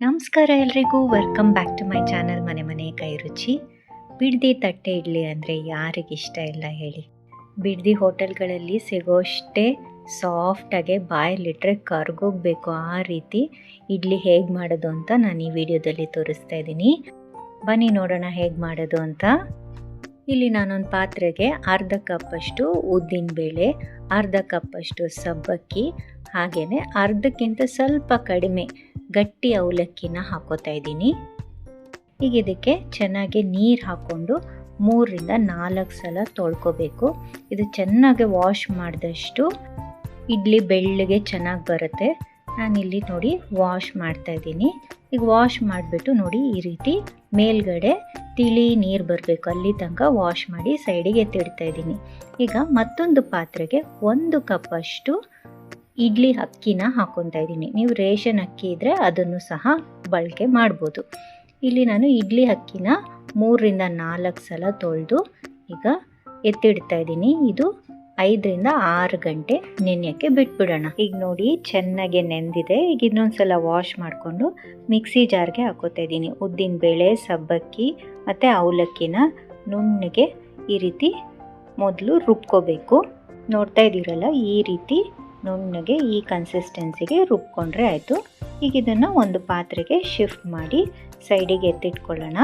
ನಮಸ್ಕಾರ ಎಲ್ರಿಗೂ. Welcome back to my channel ಮನೆ ಮನೆ ಕೈ ರುಚಿ. ಬಿಡ್ದಿ ತಟ್ಟೆ ಇಡ್ಲಿ ಅಂದರೆ ಯಾರಿಗಿಷ್ಟ ಇಲ್ಲ ಹೇಳಿ. ಬಿಡ್ದಿ ಹೋಟೆಲ್ಗಳಲ್ಲಿ ಸಿಗೋಷ್ಟೇ ಸಾಫ್ಟಾಗೆ ಬಾಯಲ್ಲಿಟ್ಟರೆ ಕರ್ಗೋಗ್ಬೇಕು ಆ ರೀತಿ. ಇಡ್ಲಿ ಹೇಗೆ ಮಾಡೋದು ಅಂತ ನಾನು ಈ ವಿಡಿಯೋದಲ್ಲಿ ತೋರಿಸ್ತಾ ಇದ್ದೀನಿ. ಬನ್ನಿ ನೋಡೋಣ ಹೇಗೆ ಮಾಡೋದು ಅಂತ. ಇಲ್ಲಿ ನಾನೊಂದು ಪಾತ್ರೆಗೆ ಅರ್ಧ ಕಪ್ಪಷ್ಟು ಉದ್ದಿನ ಬೇಳೆ ಅರ್ಧ ಕಪ್ಪಷ್ಟು ಸಬ್ಬಕ್ಕಿ ಹಾಗೆಯೇ ಅರ್ಧಕ್ಕಿಂತ ಸ್ವಲ್ಪ ಕಡಿಮೆ ಗಟ್ಟಿ ಅವಲಕ್ಕಿನ ಹಾಕೋತಾ ಇದ್ದೀನಿ. ಈಗ ಇದಕ್ಕೆ ಚೆನ್ನಾಗಿ ನೀರು ಹಾಕ್ಕೊಂಡು ಮೂರರಿಂದ ನಾಲ್ಕು ಸಲ ತೊಳ್ಕೊಬೇಕು. ಇದು ಚೆನ್ನಾಗಿ ವಾಶ್ ಮಾಡಿದಷ್ಟು ಇಡ್ಲಿ ಬೆಳ್ಳಗೆ ಚೆನ್ನಾಗಿ ಬರುತ್ತೆ. ನಾನಿಲ್ಲಿ ನೋಡಿ ವಾಶ್ ಮಾಡ್ತಾ ಇದ್ದೀನಿ. ಈಗ ವಾಶ್ ಮಾಡಿಬಿಟ್ಟು ನೋಡಿ ಈ ರೀತಿ ಮೇಲ್ಗಡೆ ತಿಳಿ ನೀರು ಬರಬೇಕು. ಅಲ್ಲಿ ತನಕ ವಾಶ್ ಮಾಡಿ ಸೈಡಿಗೆ ಎತ್ತಿಡ್ತಾ ಇದ್ದೀನಿ. ಈಗ ಮತ್ತೊಂದು ಪಾತ್ರೆಗೆ ಒಂದು ಕಪ್ಪಷ್ಟು ಇಡ್ಲಿ ಅಕ್ಕಿನ ಹಾಕೊತಾ ಇದ್ದೀನಿ. ನೀವು ರೇಷನ್ ಅಕ್ಕಿ ಇದ್ದರೆ ಅದನ್ನು ಸಹ ಬಳಕೆ ಮಾಡ್ಬೋದು. ಇಲ್ಲಿ ನಾನು ಇಡ್ಲಿ ಅಕ್ಕಿನ ಮೂರರಿಂದ ನಾಲ್ಕು ಸಲ ತೊಳೆದು ಈಗ ಎತ್ತಿಡ್ತಾ ಇದ್ದೀನಿ. ಇದು ಐದರಿಂದ ಆರು ಗಂಟೆ ನೆನೆಯೋಕ್ಕೆ ಬಿಟ್ಬಿಡೋಣ. ಈಗ ನೋಡಿ, ಚೆನ್ನಾಗಿ ನೆಂದಿದೆ. ಈಗ ಇನ್ನೊಂದು ಸಲ ವಾಶ್ ಮಾಡಿಕೊಂಡು ಮಿಕ್ಸಿ ಜಾರ್ಗೆ ಹಾಕೋತಾ ಇದ್ದೀನಿ. ಉದ್ದಿನ ಬೇಳೆ, ಸಬ್ಬಕ್ಕಿ ಮತ್ತು ಅವಲಕ್ಕಿನ ನುಣ್ಣಗೆ ಈ ರೀತಿ ಮೊದಲು ರುಬ್ಕೋಬೇಕು. ನೋಡ್ತಾ ಇದ್ದೀರಲ್ಲ, ಈ ರೀತಿ ನುಣ್ಣಗೆ ಈ ಕನ್ಸಿಸ್ಟೆನ್ಸಿಗೆ ರುಬ್ಕೊಂಡ್ರೆ ಆಯಿತು. ಈಗ ಇದನ್ನು ಒಂದು ಪಾತ್ರೆಗೆ ಶಿಫ್ಟ್ ಮಾಡಿ ಸೈಡಿಗೆ ಎತ್ತಿಟ್ಕೊಳ್ಳೋಣ.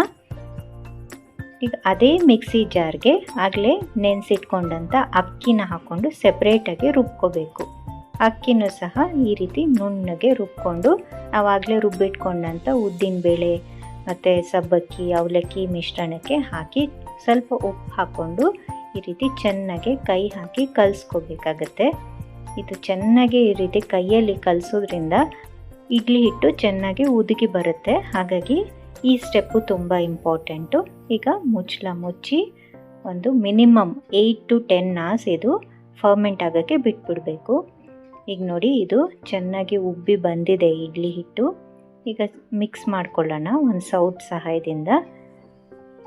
ಈಗ ಅದೇ ಮಿಕ್ಸಿ ಜಾರ್ಗೆ ಆಗಲೇ ನೆನೆಸಿಟ್ಕೊಂಡಂಥ ಅಕ್ಕಿನ ಹಾಕ್ಕೊಂಡು ಸೆಪ್ರೇಟಾಗಿ ರುಬ್ಕೋಬೇಕು. ಅಕ್ಕಿನೂ ಸಹ ಈ ರೀತಿ ನುಣ್ಣಗೆ ರುಬ್ಕೊಂಡು ನಾವಾಗಲೇ ರುಬ್ಬಿಟ್ಕೊಂಡಂಥ ಉದ್ದಿನಬೇಳೆ ಮತ್ತು ಸಬ್ಬಕ್ಕಿ, ಅವಲಕ್ಕಿ ಮಿಶ್ರಣಕ್ಕೆ ಹಾಕಿ ಸ್ವಲ್ಪ ಉಪ್ಪು ಹಾಕ್ಕೊಂಡು ಈ ರೀತಿ ಚೆನ್ನಾಗಿ ಕೈ ಹಾಕಿ ಕಲಿಸ್ಕೋಬೇಕಾಗತ್ತೆ. ಇದು ಚೆನ್ನಾಗಿ ಈ ರೀತಿ ಕೈಯಲ್ಲಿ ಕಲಿಸೋದ್ರಿಂದ ಇಡ್ಲಿ ಹಿಟ್ಟು ಚೆನ್ನಾಗಿ ಉದುಗಿ ಬರುತ್ತೆ. ಹಾಗಾಗಿ ಈ ಸ್ಟೆಪ್ಪು ತುಂಬ ಇಂಪಾರ್ಟೆಂಟು ಈಗ ಮುಚ್ಚಲ ಮುಚ್ಚಿ ಒಂದು minimum eight to ten hours ಇದು ಫರ್ಮೆಂಟ್ ಆಗೋಕ್ಕೆ ಬಿಟ್ಬಿಡಬೇಕು. ಈಗ ನೋಡಿ ಇದು ಚೆನ್ನಾಗಿ ಉಬ್ಬಿ ಬಂದಿದೆ ಇಡ್ಲಿ ಹಿಟ್ಟು. ಈಗ ಮಿಕ್ಸ್ ಮಾಡ್ಕೊಳ್ಳೋಣ ಒಂದು ಸೌಟ್ ಸಹಾಯದಿಂದ.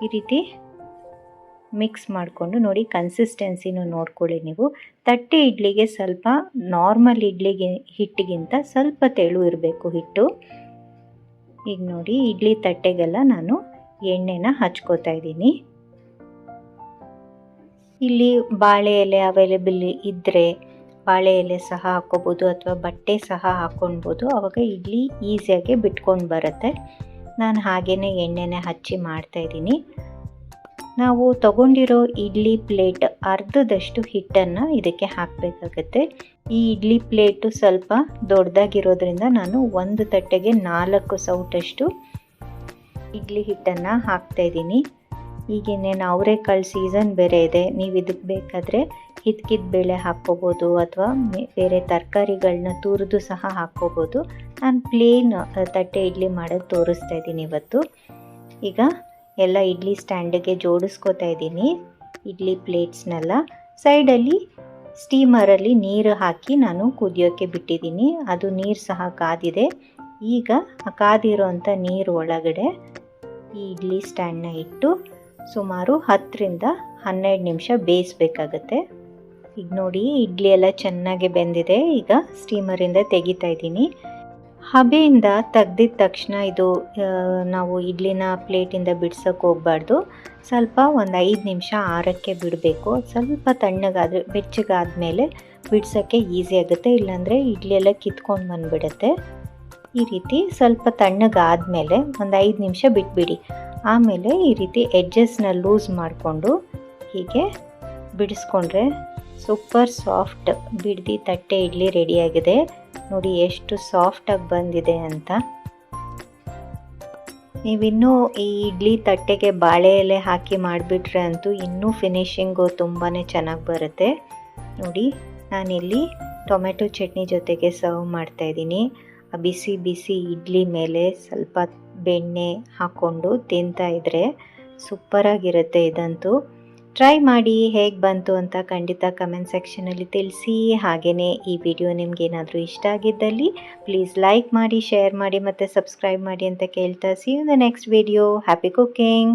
ಈ ರೀತಿ ಮಿಕ್ಸ್ ಮಾಡಿಕೊಂಡು ನೋಡಿ ಕನ್ಸಿಸ್ಟೆನ್ಸಿನೂ ನೋಡ್ಕೊಳ್ಳಿ ನೀವು. ತಟ್ಟೆ ಇಡ್ಲಿಗೆ ಸ್ವಲ್ಪ ನಾರ್ಮಲ್ ಇಡ್ಲಿಗೆ ಹಿಟ್ಟಿಗಿಂತ ಸ್ವಲ್ಪ ತೆಳು ಇರಬೇಕು ಹಿಟ್ಟು. ಈಗ ನೋಡಿ ಇಡ್ಲಿ ತಟ್ಟೆಗೆಲ್ಲ ನಾನು ಎಣ್ಣೆನ ಹಚ್ಕೋತಾ ಇದ್ದೀನಿ. ಇಲ್ಲಿ ಬಾಳೆ ಎಲೆ ಅವೈಲೇಬಲ್ ಇದ್ದರೆ ಬಾಳೆ ಎಲೆ ಸಹ ಹಾಕ್ಕೋಬೋದು ಅಥವಾ ಬಟ್ಟೆ ಸಹ ಹಾಕ್ಕೊಳ್ಬೋದು ಆವಾಗ ಇಡ್ಲಿ ಈಸಿಯಾಗಿ ಬಿಟ್ಕೊಂಡು ಬರುತ್ತೆ. ನಾನು ಹಾಗೆಯೇ ಎಣ್ಣೆನೇ ಹಚ್ಚಿ ಮಾಡ್ತಾಯಿದ್ದೀನಿ ನಾವು ತಗೊಂಡಿರೋ ಇಡ್ಲಿ ಪ್ಲೇಟ್ ಅರ್ಧದಷ್ಟು ಹಿಟ್ಟನ್ನು ಇದಕ್ಕೆ ಹಾಕಬೇಕಾಗತ್ತೆ. ಈ ಇಡ್ಲಿ ಪ್ಲೇಟು ಸ್ವಲ್ಪ ದೊಡ್ಡದಾಗಿರೋದ್ರಿಂದ ನಾನು ಒಂದು ತಟ್ಟೆಗೆ ನಾಲ್ಕು ಸೌಟಷ್ಟು ಇಡ್ಲಿ ಹಿಟ್ಟನ್ನು ಹಾಕ್ತಾಯಿದ್ದೀನಿ ಈಗೇನೇನು ಅವರೆಕಾಳು ಸೀಸನ್ ಬೇರೆ ಇದೆ, ನೀವು ಇದಕ್ಕೆ ಬೇಕಾದರೆ ಹಿದ್ಕಿದ ಬೇಳೆ ಹಾಕ್ಕೋಬೋದು ಅಥವಾ ಬೇರೆ ತರಕಾರಿಗಳನ್ನ ತುರಿದು ಸಹ ಹಾಕ್ಕೋಬೋದು. ನಾನು ಪ್ಲೇನ್ ತಟ್ಟೆ ಇಡ್ಲಿ ಮಾಡೋದು ತೋರಿಸ್ತಾ ಇದ್ದೀನಿ ಇವತ್ತು. ಈಗ ಎಲ್ಲ ಇಡ್ಲಿ ಸ್ಟ್ಯಾಂಡಿಗೆ ಜೋಡಿಸ್ಕೋತಾ ಇದ್ದೀನಿ. ಇಡ್ಲಿ ಪ್ಲೇಟ್ಸ್ನೆಲ್ಲ. ಸೈಡಲ್ಲಿ ಸ್ಟೀಮರಲ್ಲಿ ನೀರು ಹಾಕಿ ನಾನು ಕುದಿಯೋಕ್ಕೆ ಬಿಟ್ಟಿದ್ದೀನಿ. ಅದು ನೀರು ಸಹ ಕಾದಿದೆ. ಈಗ ಕಾದಿರೋಂಥ ನೀರು ಒಳಗಡೆ ಈ ಇಡ್ಲಿ ಸ್ಟ್ಯಾಂಡ್ನ ಇಟ್ಟು ಸುಮಾರು ಹತ್ತರಿಂದ ಹನ್ನೆರಡು ನಿಮಿಷ ಬೇಯಿಸ್ಬೇಕಾಗತ್ತೆ. ಈಗ ನೋಡಿ, ಇಡ್ಲಿ ಎಲ್ಲ ಚೆನ್ನಾಗಿ ಬೆಂದಿದೆ. ಈಗ ಸ್ಟೀಮರಿಂದ ತೆಗಿತಾ ಇದ್ದೀನಿ. ಹಬೆಯಿಂದ ತೆಗ್ದಿದ ತಕ್ಷಣ ಇದು ನಾವು ಇಡ್ಲಿನ ಪ್ಲೇಟಿಂದ ಬಿಡ್ಸೋಕ್ಕೆ ಹೋಗಬಾರ್ದು. ಸ್ವಲ್ಪ ಒಂದು ಐದು ನಿಮಿಷ ಆರಕ್ಕೆ ಬಿಡಬೇಕು. ಸ್ವಲ್ಪ ತಣ್ಣಗಾದ್ರೆ, ಬೆಚ್ಚಗಾದ್ಮೇಲೆ ಬಿಡ್ಸೋಕ್ಕೆ ಈಸಿ ಆಗುತ್ತೆ. ಇಲ್ಲಾಂದರೆ ಇಡ್ಲಿ ಎಲ್ಲ ಕಿತ್ಕೊಂಡು ಬಂದುಬಿಡುತ್ತೆ. ಈ ರೀತಿ ಸ್ವಲ್ಪ ತಣ್ಣಗಾದ ಮೇಲೆ ಒಂದು ಐದು ನಿಮಿಷ ಬಿಟ್ಬಿಡಿ. ಆಮೇಲೆ ಈ ರೀತಿ ಎಡ್ಜಸ್ನ ಲೂಸ್ ಮಾಡಿಕೊಂಡು ಹೀಗೆ ಬಿಡಿಸ್ಕೊಂಡ್ರೆ ಸೂಪರ್ ಸಾಫ್ಟ್ ಬಿಡ್ದಿ ತಟ್ಟೆ ಇಡ್ಲಿ ರೆಡಿಯಾಗಿದೆ ನೋಡಿ ಎಷ್ಟು ಸಾಫ್ಟಾಗಿ ಬಂದಿದೆ ಅಂತ. ನೀವಿನ್ನೂ ಈ ಇಡ್ಲಿ ತಟ್ಟೆಗೆ ಬಾಳೆ ಎಲೆ ಹಾಕಿ ಮಾಡಿಬಿಟ್ರೆ ಅಂತೂ ಇನ್ನೂ ಫಿನಿಶಿಂಗು ತುಂಬಾ ಚೆನ್ನಾಗಿ ಬರುತ್ತೆ. ನೋಡಿ, ನಾನಿಲ್ಲಿ ಟೊಮೆಟೊ ಚಟ್ನಿ ಜೊತೆಗೆ ಸರ್ವ್ ಮಾಡ್ತಾಯಿದ್ದೀನಿ ಬಿಸಿ ಬಿಸಿ ಇಡ್ಲಿ ಮೇಲೆ ಸ್ವಲ್ಪ ಬೆಣ್ಣೆ ಹಾಕ್ಕೊಂಡು ತಿಂತಾ ಇದ್ದರೆ ಸೂಪರಾಗಿರುತ್ತೆ ಇದಂತೂ. ಟ್ರೈ ಮಾಡಿ ಹೇಗೆ ಬಂತು ಅಂತ ಖಂಡಿತ ಕಮೆಂಟ್ ಸೆಕ್ಷನಲ್ಲಿ ತಿಳಿಸಿ. ಹಾಗೆಯೇ ಈ ವಿಡಿಯೋ ನಿಮಗೇನಾದರೂ ಇಷ್ಟ ಆಗಿದ್ದಲ್ಲಿ ಪ್ಲೀಸ್ ಲೈಕ್ ಮಾಡಿ ಶೇರ್ ಮಾಡಿ ಮತ್ತು ಸಬ್ಸ್ಕ್ರೈಬ್ ಮಾಡಿ ಅಂತ ಕೇಳ್ತಾ. See you the next video happy cooking